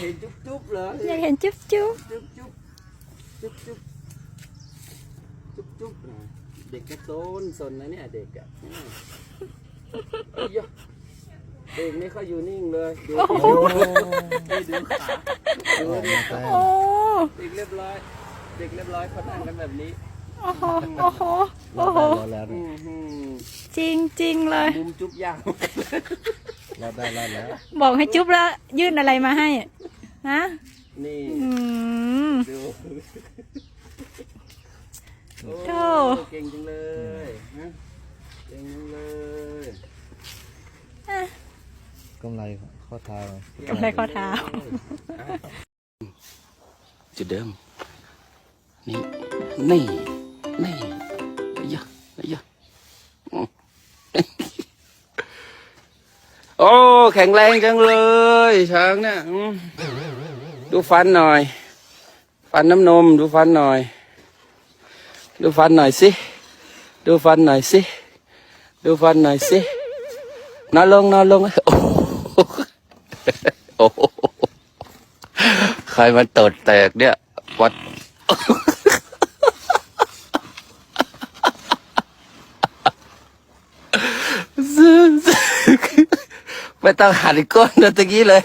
เห็นจุ๊บจุ๊บเหรออยากเห็นจุ๊บจุ๊บจุ๊บจุ๊บจุ๊บจุ๊บจุ๊บจุ๊บนะเด็กก็โซนซนนะเนี่ยเด็กอะเนี่ยเอ้ยยะเด็กไม่ค่อยอยู่นิ่งเลยดูโอ้โหให้ดูขาดูออกดิมาแต้โอ้มเด็กเรียบร้อย เด็กเรียบร้อยเขานั่งกันแบบนี้โอ้โหโอ้โหรอโอ้ดโหได้รอดแล้วอืเนี่ยอหือจริงจริงๆเลยมุมจุ๊บยาว รอดได้รอดแล้ว บอกให้จุ๊บแล้วยื่นอะไรมาให้ฮะนี่อืม ดูโธ่ โอ้เก่งจังเลยฮะเก่งจังเลยกำไรข้อเท้ากำไรข้อเท้า จุดเดิม นี่ นี่ นี่ โอ้ แข็งแรงจังเลยช้างเนี่ยดูฟันหน่อย ฟันน้ำนม ดูฟันหน่อย ดูฟันหน่อยสิ ดูฟันหน่อยสิ ดูฟันหน่อยสินอนลงนอนลงโอ้โหโอ้โหใครมันตดแตกเนี่ยวัด ไม่ต้องหันก้นนะตะกี้เลย